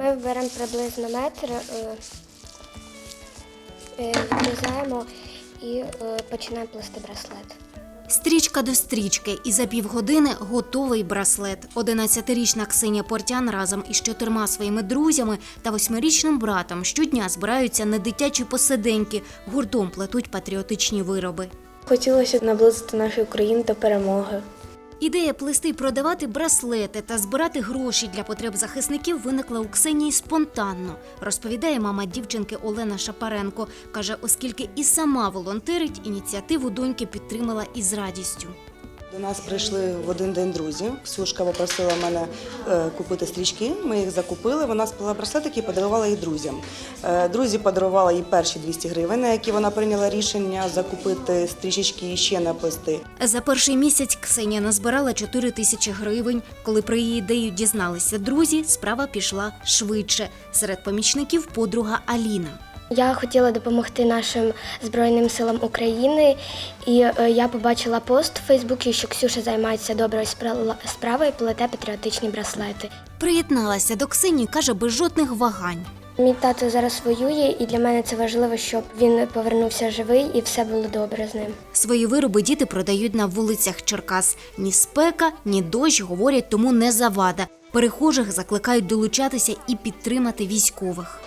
Ми беремо приблизно метр, е, е, відрізаємо і е, починаємо плести браслет. Стрічка до стрічки, і за півгодини готовий браслет. 11-річна Ксенія Портян разом із чотирма своїми друзями та восьмирічним братом щодня збираються на дитячі посиденьки, гуртом плетуть патріотичні вироби. Хотілося наблизити нашу Україну до перемоги. Ідея плести продавати браслети та збирати гроші для потреб захисників виникла у Ксенії спонтанно, розповідає мама дівчинки Олена Шапаренко. Каже, оскільки і сама волонтерить, ініціативу доньки підтримала із радістю. До нас прийшли в один день друзі. Ксюшка попросила мене е, купити стрічки. Ми їх закупили. Вона сплела браслетики і подарувала їх друзям. Е, Друзі подарували їй перші 200 гривень, на які вона прийняла рішення закупити стрічечки і ще наплести. За перший місяць Ксенія назбирала 4 тисячі гривень. Коли про її ідею дізналися друзі, справа пішла швидше. Серед помічників подруга Аліна. Я хотіла допомогти нашим Збройним силам України, і е, я побачила пост у Фейсбуці, що Ксюша займається доброю справою і плете патріотичні браслети. Приєдналася до Ксенії, каже, без жодних вагань. Мій тато зараз воює, і для мене це важливо, щоб він повернувся живий і все було добре з ним. Свої вироби діти продають на вулицях Черкас. Ні спека, ні дощ, говорять, тому не завада. Перехожих закликають долучатися і підтримати військових.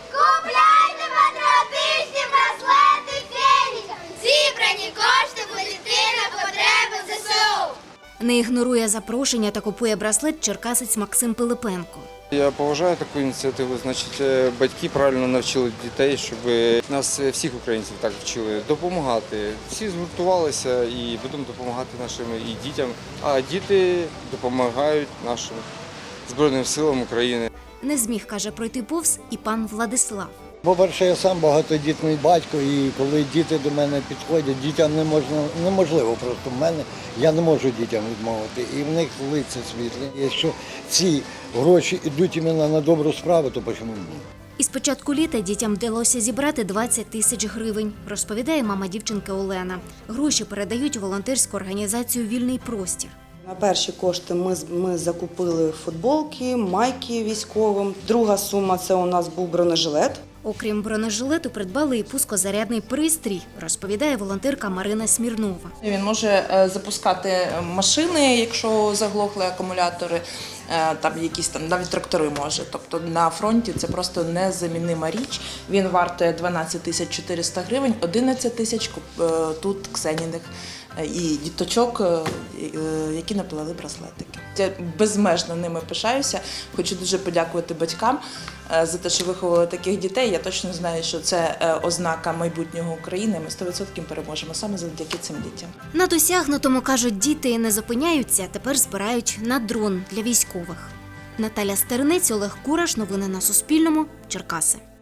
Зібрані кошти будуть йти на потреби ЗСУ. Не ігнорує запрошення та купує браслет черкасець Максим Пилипенко. Я поважаю таку ініціативу. Значить, е, батьки правильно навчили дітей, щоб нас е, всіх українців так вчили допомагати. Всі згуртувалися і будемо допомагати нашим і дітям. А діти допомагають нашим збройним силам України. Не зміг, каже, пройти повз і пан Владислав. По-перше, я сам багатодітний батько, і коли діти до мене підходять, дітям не можна, неможливо просто в мене, я не можу дітям відмовити. І в них лиця світлі. Якщо ці гроші йдуть іменно на добру справу, то чому ні? Із початку літа дітям вдалося зібрати 20 тисяч гривень, розповідає мама дівчинки Олена. Гроші передають волонтерську організацію Вільний простір. На перші кошти ми, з- ми закупили футболки, майки військовим. Друга сума це у нас був бронежилет. Окрім бронежилету, придбали і пускозарядний пристрій, розповідає волонтерка Марина Смірнова. Він може е, запускати машини, якщо заглохли акумулятори, е, там якісь там навіть трактори може. Тобто на фронті це просто незамінима річ. Він вартує 12 тисяч 400 гривень, 11 тисяч е, тут ксеніних і діточок, е, е, які наплели браслетики. Я безмежно ними пишаюся. Хочу дуже подякувати батькам е, за те, що виховували таких дітей. Я точно знаю, що це ознака майбутнього України. Ми 100% переможемо саме завдяки цим дітям. На досягнутому кажуть, діти не зупиняються, тепер збирають на дрон для військових. Наталя Стернець, Олег Кураш. Новини на Суспільному. Черкаси.